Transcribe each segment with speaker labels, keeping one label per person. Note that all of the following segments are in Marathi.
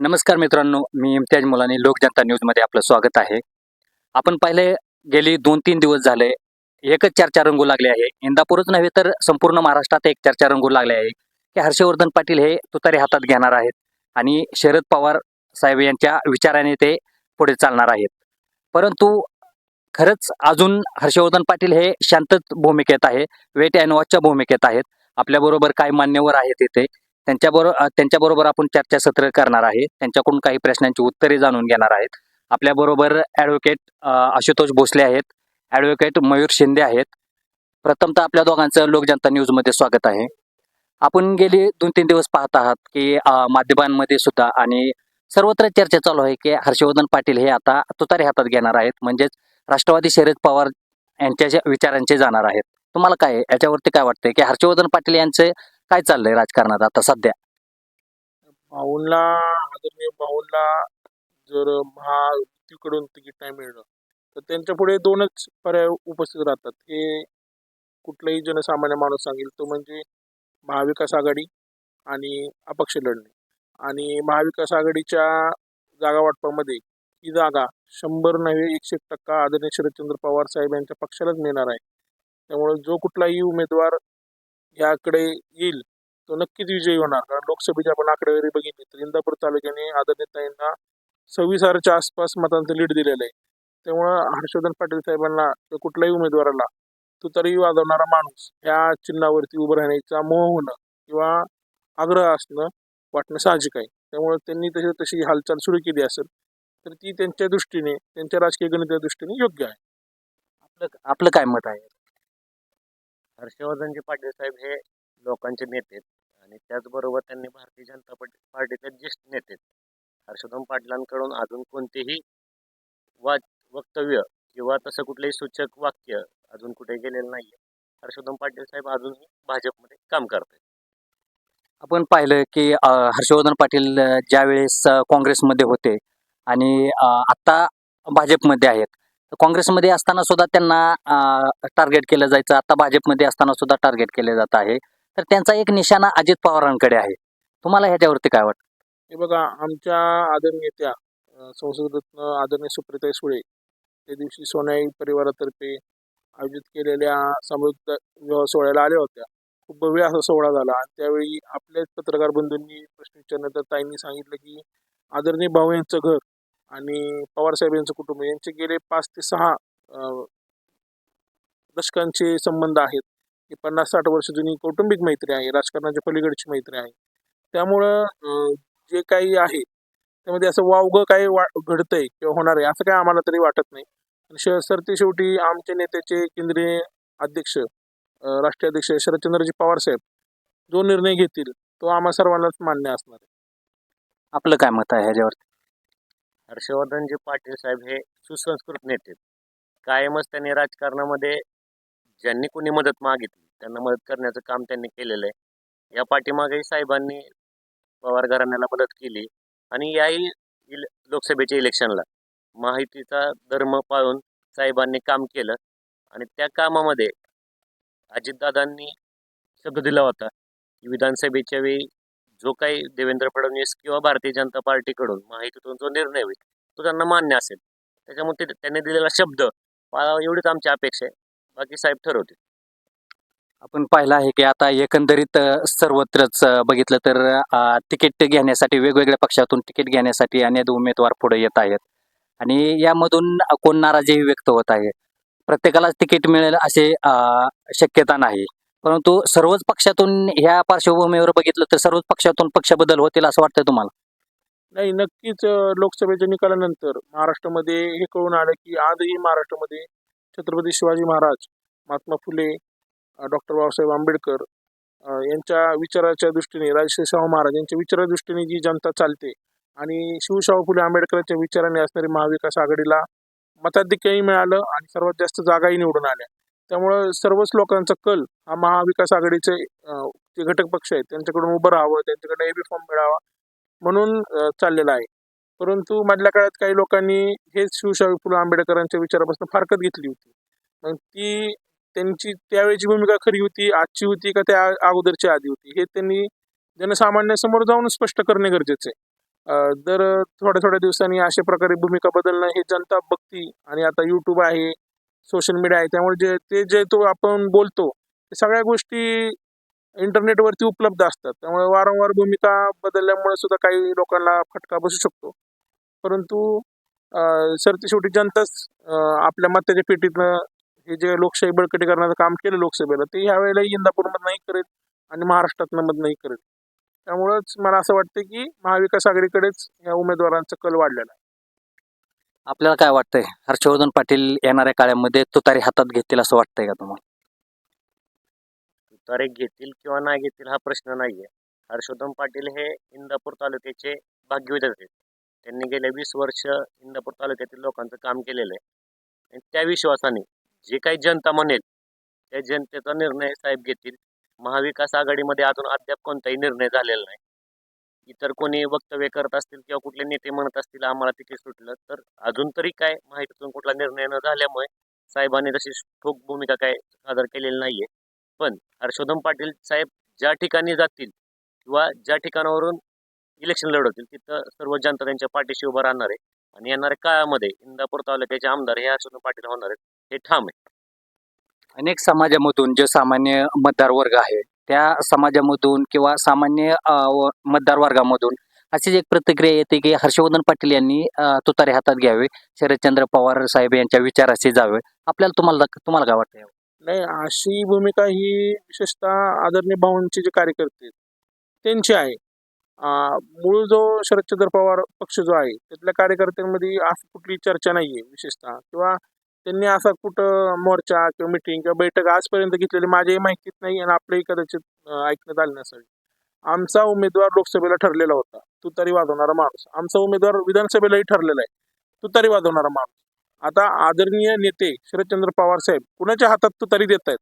Speaker 1: नमस्कार मित्रांनो मी इम्तियाज मुलानी लोकजनता न्यूजमध्ये आपलं स्वागत आहे. आपण पाहिले गेली दोन तीन दिवस झाले एकच चर्चा रंगू लागली आहे. इंदापूरच नव्हे तर संपूर्ण महाराष्ट्रात एक चर्चा रंगू लागली आहे. की हर्षवर्धन पाटील हे तुतारी हातात घेणार आहेत आणि शरद पवार साहेब यांच्या विचाराने ते पुढे चालणार आहेत. परंतु खरंच अजून हर्षवर्धन पाटील हे शांतच भूमिकेत आहे वेट अँड वॉचच्या भूमिकेत आहेत. आपल्याबरोबर काय मान्यवर आहेत इथे. त्यांच्याबरोबर त्यांच्याबरोबर आपण चर्चासत्र करणार आहे. त्यांच्याकडून काही प्रश्नांची उत्तरे जाणून घेणार आहेत. आपल्याबरोबर ॲडव्होकेट आशुतोष भोसले आहेत. ॲडव्होकेट मयूर शिंदे आहेत. प्रथमतः आपल्या दोघांचं लोकजनता न्यूजमध्ये स्वागत आहे. आपण गेली दोन तीन दिवस पाहत आहात की माध्यमांमध्ये सुद्धा आणि सर्वत्र चर्चा चालू आहे की हर्षवर्धन पाटील हे आता तुतारी हातात घेणार आहेत. म्हणजेच राष्ट्रवादी शरद पवार यांच्या विचारांचे जाणार आहेत. तुम्हाला काय याच्यावरती काय वाटतंय? की हर्षवर्धन पाटील यांचे काय चाललंय राजकारणात आता सध्या?
Speaker 2: भाऊंला आदरणीय भाऊंला जर महायुतीकडून तिकीट नाही मिळलं तर त्यांच्या पुढे दोनच पर्याय उपस्थित राहतात. हे कुठलाही जनसामान्य माणूस सांगेल तो म्हणजे महाविकास आघाडी आणि अपक्ष लढणे. आणि महाविकास आघाडीच्या जागा वाटपामध्ये ही जागा शंभर नव्हे एकशे टक्का आदरणीय शरदचंद्र पवार साहेब यांच्या पक्षालाच मिळणार आहे. त्यामुळे जो कुठलाही उमेदवार याकडे येईल तो नक्कीच विजयी होणार. कारण लोकसभेची आपण आकडेवारी बघितली तर इंदापूर तालुक्याने आदरणीताईंना सव्वीस हजारच्या आसपास मतांचं लीड दिलेलं आहे. त्यामुळं हर्षवर्धन पाटील साहेबांना किंवा कुठल्याही उमेदवाराला तुतारी वाजवणारा माणूस या चिन्हावरती उभं राहण्याचा मोह होणं किंवा आग्रह असणं वाटणं साहजिक आहे. त्यामुळे त्यांनी तशी तशी हालचाल सुरू केली असेल तर ती त्यांच्या दृष्टीने त्यांच्या राजकीय गणिताच्या दृष्टीने योग्य आहे.
Speaker 1: आपलं आपलं काय मत आहे?
Speaker 3: हर्षवर्धनजी पाटील साहेब हे लोकांचे नेते आहेत. आणि त्याचबरोबर त्यांनी भारतीय जनता पार्टीचे ज्येष्ठ नेते आहेत. हर्षवर्धन पाटलांकडून अजून कोणतेही वा वक्तव्य किंवा तसं कुठलंही सूचक वाक्य अजून कुठे गेलेलं नाही हर्षवर्धन पाटील साहेब अजूनही भाजपमध्ये काम करतात
Speaker 1: आपण पाहिलं की हर्षवर्धन पाटील ज्यावेळेस काँग्रेसमध्ये होते आणि आत्ता भाजपमध्ये आहेत. काँग्रेसमध्ये असताना सुद्धा त्यांना टार्गेट केलं जायचं. आता भाजपमध्ये असताना सुद्धा टार्गेट केले जात आहे. तर त्यांचा एक निशाणा अजित पवारांकडे आहे. तुम्हाला ह्याच्यावरती काय वाटतं?
Speaker 2: हे बघा आमच्या आदरणीय त्या संसदरत्न आदरणीय सुप्रिता सुळे त्या दिवशी सोनाई परिवारातर्फे आयोजित केलेल्या समृद्ध विवाह सोहळ्याला आल्या होत्या. खूप भव्य असा सोहळा झाला. आणि त्यावेळी आपल्याच पत्रकार बंधूंनी प्रश्न विचारल्यानंतर ताईंनी सांगितलं की आदरणीय भाऊ यांचं घर आणि पवारसाहेब यांचं कुटुंब यांचे गेले पाच ते सहा दशकांचे संबंध आहेत. ही पन्नास साठ वर्ष जुनी कौटुंबिक मैत्री आहे राजकारणाच्या पलीकडची मैत्री आहे. त्यामुळं जे काही आहे त्यामध्ये असं वावगं काही वा घडतंय किंवा होणार आहे असं काही आम्हाला तरी वाटत नाही. आणि श सरते शेवटी आमचे नेत्याचे केंद्रीय अध्यक्ष राष्ट्रीय अध्यक्ष शरदचंद्रजी पवार साहेब जो निर्णय घेतील तो आम्हा सर्वांनाच मान्य असणार आहे.
Speaker 1: आपलं काय मत आहे ह्याच्यावरती?
Speaker 3: हर्षवर्धनजी पाटील साहेब हे सुसंस्कृत नेते कायमच त्यांनी राजकारणामध्ये ज्यांनी कोणी मदत मागितली त्यांना मदत करण्याचं काम त्यांनी केलेलं आहे. या पाठीमागेही साहेबांनी पवार घराण्याला मदत केली आणि याही इल लोकसभेच्या इलेक्शनला माहितीचा धर्म पाळून साहेबांनी काम केलं आणि त्या कामामध्ये अजितदादांनी शब्द दिला होता. की विधानसभेच्या वेळी जो काही देवेंद्र फडणवीस किंवा भारतीय जनता पार्टीकडून माहितीतून जो निर्णय होईल तो त्यांना मान्य असेल. त्याच्यामुळे ते त्यांनी दिलेला शब्द पाळावा एवढीच आमची अपेक्षा आहे. बाकी साहेब ठरवतील.
Speaker 1: आपण पाहिलं आहे की आता एकंदरीत सर्वत्रच बघितलं तर तिकीट घेण्यासाठी वेगवेगळ्या पक्षातून तिकीट घेण्यासाठी अनेक उमेदवार पुढे येत आहेत. आणि यामधून कोण नाराजीही व्यक्त होत आहे. प्रत्येकाला तिकीट मिळेल असे शक्यता नाही. परंतु सर्वच पक्षातून ह्या पार्श्वभूमीवर बघितलं तर सर्वच पक्षातून पक्ष बदल होतील असं वाटतं तुम्हाला?
Speaker 2: नाही नक्कीच लोकसभेच्या निकालानंतर महाराष्ट्रामध्ये हे कळून आलं की आजही महाराष्ट्रामध्ये छत्रपती शिवाजी महाराज महात्मा फुले डॉक्टर बाबासाहेब आंबेडकर यांच्या विचाराच्या दृष्टीने राजश्री शाहू महाराज यांच्या विचारा दृष्टीने जी जनता चालते आणि शिवशाहू फुले आंबेडकरांच्या विचाराने असणारी महाविकास आघाडीला मताधिक्यही मिळालं आणि सर्वात जास्त जागाही निवडून आल्या. त्यामुळं सर्वच लोकांचा कल हा महाविकास आघाडीचे जे घटक पक्ष आहेत त्यांच्याकडून उभं राहावं त्यांच्याकडे एबी फॉर्म मिळावा म्हणून चाललेला आहे. परंतु मधल्या काळात काही लोकांनी हेच शिवशाही फुले आंबेडकरांच्या विचारापासून फारकत घेतली होती. मग ती त्यांची त्यावेळेची भूमिका खरी होती आजची होती का त्या अगोदरची आधी होती हे त्यांनी जनसामान्यासमोर जाऊन स्पष्ट करणे गरजेचे आहे. दर थोड्या थोड्या दिवसांनी अशा प्रकारे भूमिका बदलणं हे जनता बघती आणि आता यूट्यूब आहे सोशल मीडिया आहे. त्यामुळे जे ते जे तो आपण बोलतो ते सगळ्या गोष्टी इंटरनेटवरती उपलब्ध असतात. त्यामुळे वारंवार भूमिका बदलल्यामुळे सुद्धा काही लोकांना फटका बसू शकतो. परंतु अं, सरते शेवटी जनताच आपल्या मताच्या पेटीतनं हे जे लोकशाही बळकटी करण्याचं काम केलं लोकसभेला ते ह्यावेळेला इंदापूरमधनं नाही करेल आणि महाराष्ट्रातनं नाही करेल त्यामुळंच मला असं वाटतं की महाविकास आघाडीकडेच या उमेदवारांचा कल वाढलेला आहे.
Speaker 1: आपल्याला काय वाटतंय? हर्षवर्धन पाटील येणाऱ्या काळामध्ये तुतारी हातात घेतील असं वाटतंय का तुम्हाला?
Speaker 3: तुतारे घेतील किंवा नाही घेतील हा प्रश्न नाहीये. हर्षवर्धन पाटील हे इंदापूर तालुक्याचे भाग्यविधाते आहेत. त्यांनी गेले वीस वर्ष इंदापूर तालुक्यातील लोकांचं काम केलेलं आहे. आणि त्या विश्वासाने जे काही जनता म्हणेल त्या जनतेचा निर्णय साहेब घेतील. महाविकास आघाडीमध्ये अजून अद्याप कोणताही निर्णय झालेला नाही. इतर कोणी वक्तव्य करत असतील किंवा कुठले नेते म्हणत असतील आम्हाला तिकीट सुटलं तर अजून तरी काय माहितीतून कुठला निर्णय न झाल्यामुळे साहेबांनी तशी ठोक भूमिका काय सादर केलेली नाहीये. पण हर्षोधन पाटील साहेब ज्या ठिकाणी जातील किंवा ज्या ठिकाणावरून इलेक्शन लढवतील तिथं सर्व जनता त्यांच्या पाठीशी उभं राहणार आहे. आणि येणाऱ्या काळामध्ये इंदापूर तालुक्याचे आमदार हे हर्षवर्धन पाटील होणार आहेत हे ठाम आहे.
Speaker 1: अनेक समाजामधून जे सामान्य मतदार वर्ग आहे त्या समाजामधून किंवा सामान्य व- मतदार वर्गामधून अशीच एक प्रतिक्रिया येते की हर्षवर्धन पाटील यांनी तुतारे हातात घ्यावे. शरदचंद्र पवार साहेब यांच्या विचाराशी जावे. आपल्याला तुम्हाला तुम्हाला काय वाटतं
Speaker 2: नाही अशी भूमिका ही विशेषतः आदरणीय भाऊंचे जे कार्यकर्ते त्यांची आहे. मूळ जो शरदचंद्र पवार पक्ष जो आहे त्यातल्या कार्यकर्त्यांमध्ये अशी कुठली चर्चा नाही आहे विशेषतः. किंवा त्यांनी असा कुठं मोर्चा किंवा मिटिंग किंवा बैठक आजपर्यंत घेतलेली माझ्याही माहितीत नाही आणि आपल्याही कदाचित ऐकण्यात आले नसावी. आमचा उमेदवार लोकसभेला ठरलेला होता. तुतारी वाजवणारा माणूस. आमचा उमेदवार विधानसभेलाही ठरलेला आहे. तुतारी वाजवणारा माणूस. आता आदरणीय नेते शरदचंद्र पवार साहेब कुणाच्या हातात तुतारी देत आहेत?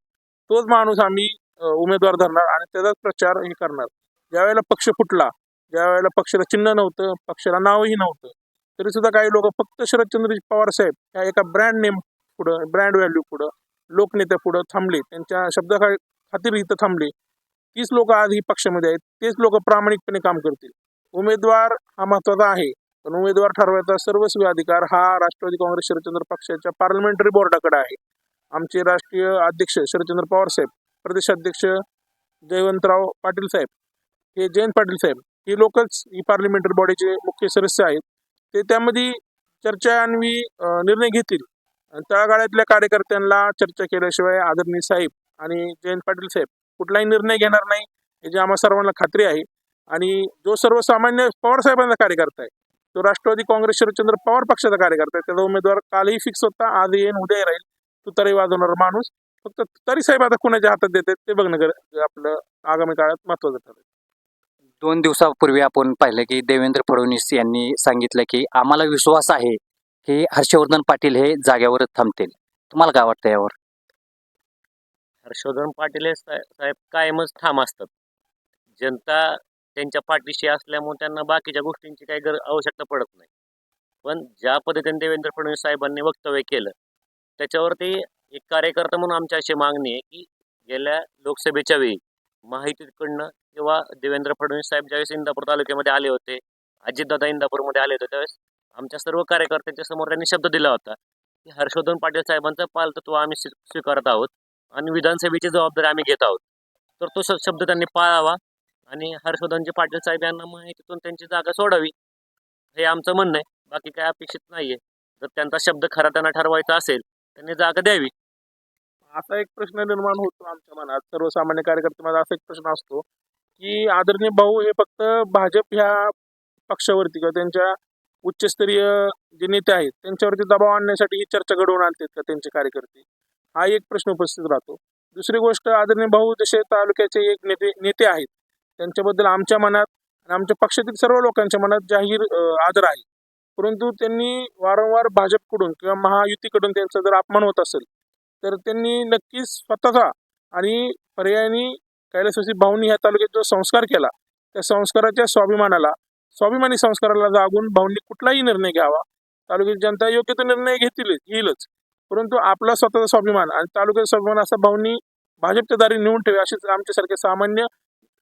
Speaker 2: तोच माणूस आम्ही उमेदवार धरणार आणि त्याचाच प्रचार हे करणार. ज्यावेळेला पक्ष फुटला ज्यावेळेला पक्षाला चिन्ह नव्हतं पक्षाला नावही नव्हतं तरी सुद्धा काही लोक फक्त शरदचंद्र पवार साहेब या एका ब्रँड नेम पुढं ब्रँड व्हॅल्यू पुढं लोकनेत्या पुढं थांबले. त्यांच्या शब्दा खातीर इथं थांबले. तीच लोक आज ही पक्षामध्ये आहेत. तेच लोक प्रामाणिकपणे काम करतील. उमेदवार हा महत्त्वाचा आहे. पण उमेदवार ठरवायचा सर्वस्वी अधिकार हा राष्ट्रवादी काँग्रेस शरदचंद्र पक्षाच्या पार्लमेंटरी बोर्डाकडे आहे. आमचे राष्ट्रीय अध्यक्ष शरदचंद्र पवार साहेब प्रदेशाध्यक्ष जयवंतराव पाटील साहेब हे जयंत पाटील साहेब ही लोकच ही पार्लमेंटरी बॉडीचे मुख्य सदस्य आहेत. ते त्यामध्ये चर्चा आणि निर्णय घेतील. तळागाळ्यातल्या कार्यकर्त्यांना चर्चा केल्याशिवाय आदरणीय साहेब आणि जयंत पाटील साहेब कुठलाही निर्णय घेणार नाही याची आम्हा सर्वांना खात्री आहे. आणि जो सर्वसामान्य पवार साहेबांचा कार्यकर्ता आहे तो राष्ट्रवादी काँग्रेस शरदचंद्र पवार पक्षाचा कार्यकर्ता आहे. त्याचा उमेदवार कालही फिक्स होता आज येईन उद्याही राहील. तुतारी वाजवणार माणूस. फक्त तुतारी साहेब आता कुणाच्या हातात देतात ते बघणं गर- आपलं आगामी काळात महत्वाचं ठरेल.
Speaker 1: दोन दिवसापूर्वी आपण पाहिलं की देवेंद्र फडणवीस यांनी सांगितलं की आम्हाला विश्वास आहे की हर्षवर्धन पाटील हे जाग्यावरच थांबतील. तुम्हाला काय वाटतं यावर?
Speaker 3: हर्षवर्धन पाटील हे सा- साहेब कायमच ठाम असतात. जनता त्यांच्या पाठीशी असल्यामुळे त्यांना बाकीच्या गोष्टींची काही गर आवश्यकता पडत नाही. पण ज्या पद्धतीने देवेंद्र फडणवीस साहेबांनी वक्तव्य केलं त्याच्यावरती एक कार्यकर्ता म्हणून आमची अशी मागणी आहे की गेल्या लोकसभेच्या वेळी माहितीकडनं किंवा देवेंद्र फडणवीस साहेब ज्यावेळेस इंदापूर तालुक्यामध्ये आले होते अजितदादा इंदापूरमध्ये आले होते त्यावेळेस आमच्या सर्व कार्यकर्त्यांच्या समोर त्यांनी शब्द दिला होता. की हर्षवर्धन पाटील साहेबांचं पालतत्व आम्ही स्वीकारत आहोत आणि विधानसभेची जबाबदारी आम्ही घेत आहोत. तर तो शब्द त्यांनी पाळावा आणि हर्षवर्धनजी पाटील साहेब यांना माहितीतून त्यांची जागा सोडावी हे आमचं म्हणणं आहे. बाकी काय अपेक्षित नाहीये. जर त्यांचा शब्द खरा त्यांना ठरवायचा असेल त्यांनी जागा द्यावी.
Speaker 2: असा एक प्रश्न निर्माण होतो आमच्या मनात. सर्वसामान्य कार्यकर्त्यांमध्ये असा एक प्रश्न असतो की आदरणीय भाऊ हे फक्त भाजप ह्या पक्षावरती किंवा त्यांच्या उच्चस्तरीय जे नेते आहेत त्यांच्यावरती दबाव आणण्यासाठी ही चर्चा घडवून आणतात का त्यांचे कार्यकर्ते? हा एक प्रश्न उपस्थित राहतो. दुसरी गोष्ट आदरणीय भाऊ जसे तालुक्याचे एक नेते नेते आहेत त्यांच्याबद्दल आमच्या मनात आणि आमच्या पक्षातील सर्व लोकांच्या मनात जाहीर आदर आहे. परंतु त्यांनी वारंवार भाजपकडून किंवा महायुतीकडून त्यांचा जर अपमान होत असेल तर त्यांनी नक्कीच स्वतःचा आणि पर्यायाने कैलासवासी भाऊनी ह्या तालुक्यात जो संस्कार केला त्या संस्काराच्या स्वाभिमानाला स्वाभिमानी संस्काराला जागून भाऊंनी कुठलाही निर्णय घ्यावा. तालुक्याची जनता योग्य तो निर्णय घेतील येईलच. परंतु आपला स्वतःचा स्वाभिमान आणि तालुक्याचा स्वाभिमान असा भाऊंनी भाजपच्या दारी नेऊन ठेवे अशीच आमच्यासारखे सामान्य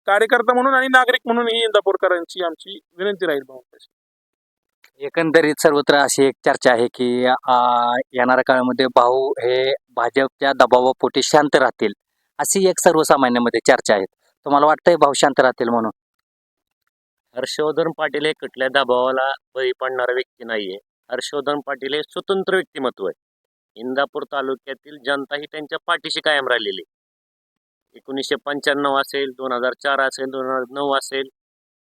Speaker 2: कार्यकर्ता म्हणून आणि नागरिक म्हणून ही इंदापूरकरांची आमची विनंती राहील भाऊ.
Speaker 1: एकंदरीत सर्वत्र अशी एक चर्चा आहे की येणाऱ्या काळामध्ये भाऊ हे भाजपच्या दबावापोटी शांत राहतील अशी एक सर्वसामान्यामध्ये चर्चा आहे. तुम्हाला वाटतंय भाऊ शांत राहतील म्हणून?
Speaker 3: हर्षवर्धन पाटील हे कुठल्या दबावाला बळी पडणारा व्यक्ती नाहीये. हर्षवर्धन पाटील हे स्वतंत्र व्यक्तिमत्व आहे. इंदापूर तालुक्यातील जनता ही त्यांच्या पाठीशी कायम राहिलेली एकोणीसशे पंच्याण्णव असेल दोन हजार चार असेल दोन हजार नऊ असेल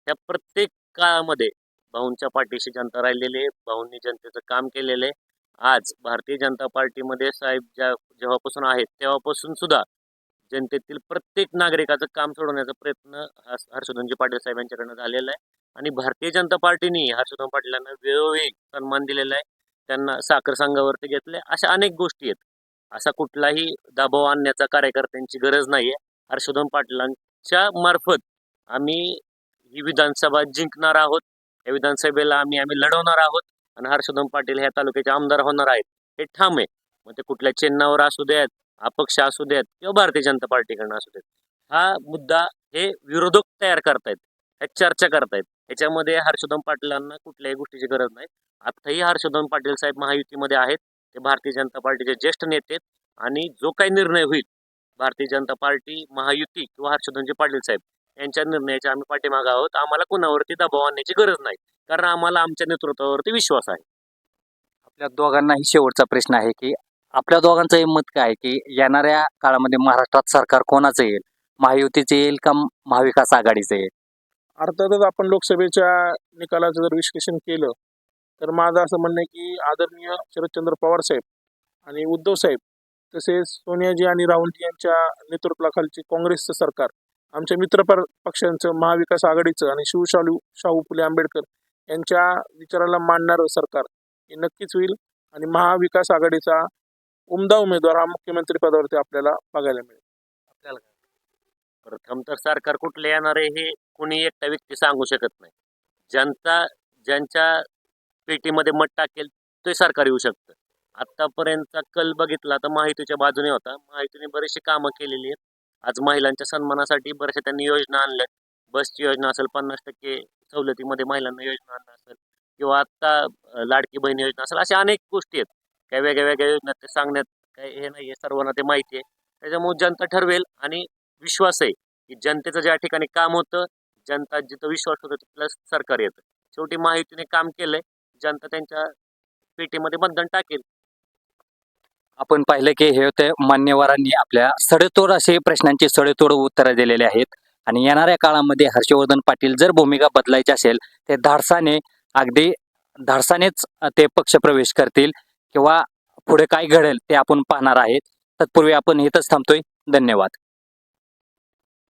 Speaker 3: त्या प्रत्येक काळामध्ये भाऊंच्या पाठीशी जनता राहिलेली आहे. भाऊंनी जनतेचं काम केलेलं आहे. आज भारतीय जनता पार्टीमध्ये साहेब ज्या जेव्हापासून आहेत तेव्हापासून सुद्धा जनतेतील प्रत्येक नागरिकाचं काम सोडवण्याचा प्रयत्न हर्ष- हर्षवर्धनजी पाटील साहेबांच्याकडनं झालेला आहे. आणि भारतीय जनता पार्टीने हर्षवर्धन पाटलांना वेळोवेळी सन्मान दिलेला आहे. त्यांना साखर संघावरती घेतले अशा अनेक गोष्टी आहेत. असा कुठलाही दबाव आणण्याचा कार्यकर्त्यांची गरज नाही आहे हर्षवर्धन पाटलांच्या मार्फत आम्ही ही विधानसभा जिंकणार आहोत. या विधानसभेला आम्ही आम्ही लढवणार आहोत. आणि हर्षवर्धन पाटील ह्या तालुक्याचे आमदार होणार आहेत. हे ठाम आहे. मग ते कुठल्या चिन्हावर असू द्यात अपक्ष असू देत किंवा भारतीय जनता पार्टीकडनं असू देत हा मुद्दा हे विरोधक तयार करतायत ह्या चर्चा करतायत. याच्यामध्ये हर्षवर्धन पाटीलांना कुठल्याही गोष्टीची गरज नाही. आत्ताही हर्षवर्धन पाटील साहेब महायुतीमध्ये आहेत. ते भारतीय जनता पार्टीचे ज्येष्ठ नेते आहेत आणि जो काही निर्णय होईल भारतीय जनता पार्टी महायुती किंवा हर्षवर्धनजी पाटील साहेब यांच्या निर्णयाच्या आम्ही पाठीमाग आहोत. आम्हाला कुणावरती दबाव आणण्याची गरज नाही कारण आम्हाला आमच्या नेतृत्वावरती विश्वास आहे.
Speaker 1: आपल्या दोघांनाही शेवटचा प्रश्न आहे की आपल्या दोघांचं हे मत काय आहे की येणाऱ्या काळामध्ये महाराष्ट्रात सरकार कोणाचं येईल? महायुतीचं येईल का महाविकास आघाडीचं येईल?
Speaker 2: अर्थातच आपण लोकसभेच्या निकालाचं जर विश्लेषण केलं तर माझं असं म्हणणं आहे की आदरणीय शरदचंद्र पवार साहेब आणि उद्धव साहेब तसेच सोनियाजी आणि राहुलजी यांच्या नेतृत्वाखालचे काँग्रेसचं सरकार आमच्या मित्र पक्षांचं महाविकास आघाडीचं आणि शिवशालू शाहू फुले आंबेडकर यांच्या विचाराला मानणारं सरकार हे नक्कीच होईल आणि महाविकास आघाडीचा उमदा उमेदवार हा मुख्यमंत्री पदावरती आपल्याला बघायला मिळेल.
Speaker 3: प्रथम तर सरकार कुठले येणार आहे हे कोणी एकटा व्यक्ती सांगू शकत नाही. जनता ज्यांच्या पेटीमध्ये मत टाकेल ते सरकार येऊ शकतं. आतापर्यंतचा कल बघितला तर माहितीच्या बाजूने होता. माहितीने बरीचशी कामं केलेली आहेत. आज महिलांच्या सन्मानासाठी बऱ्याचशा त्यांनी योजना आणल्या. बसची योजना असेल पन्नास टक्के सवलतीमध्ये महिलांना योजना आणणं असेल किंवा आत्ता लाडकी बहीण योजना असेल अशा अनेक गोष्टी आहेत. काही वेगळ्या वेगळ्या योजना ते सांगण्यात काही हे नाही आहे सर्वांना ते माहिती आहे. त्याच्यामुळे जनता ठरवेल आणि विश्वास आहे की जनतेचं ज्या ठिकाणी काम होतं जनता जिथं विश्वास होतो तिथलं सरकार येतं. शेवटी माहितीने काम केलंय जनता त्यांच्या पेटीमध्ये मतदान टाकेल.
Speaker 1: आपण पाहिलं की हे होते मान्यवरांनी आपल्या सडेतोड असे प्रश्नांची सडेतोड उत्तरं दिलेली आहेत. आणि येणाऱ्या काळामध्ये हर्षवर्धन पाटील जर भूमिका बदलायची असेल ते धाडसाने अगदी धाडसानेच ते पक्ष प्रवेश करतील. किंवा पुढे काय घडेल ते आपण पाहणार आहेत. तत्पूर्वी आपण इथंच थांबतोय. धन्यवाद.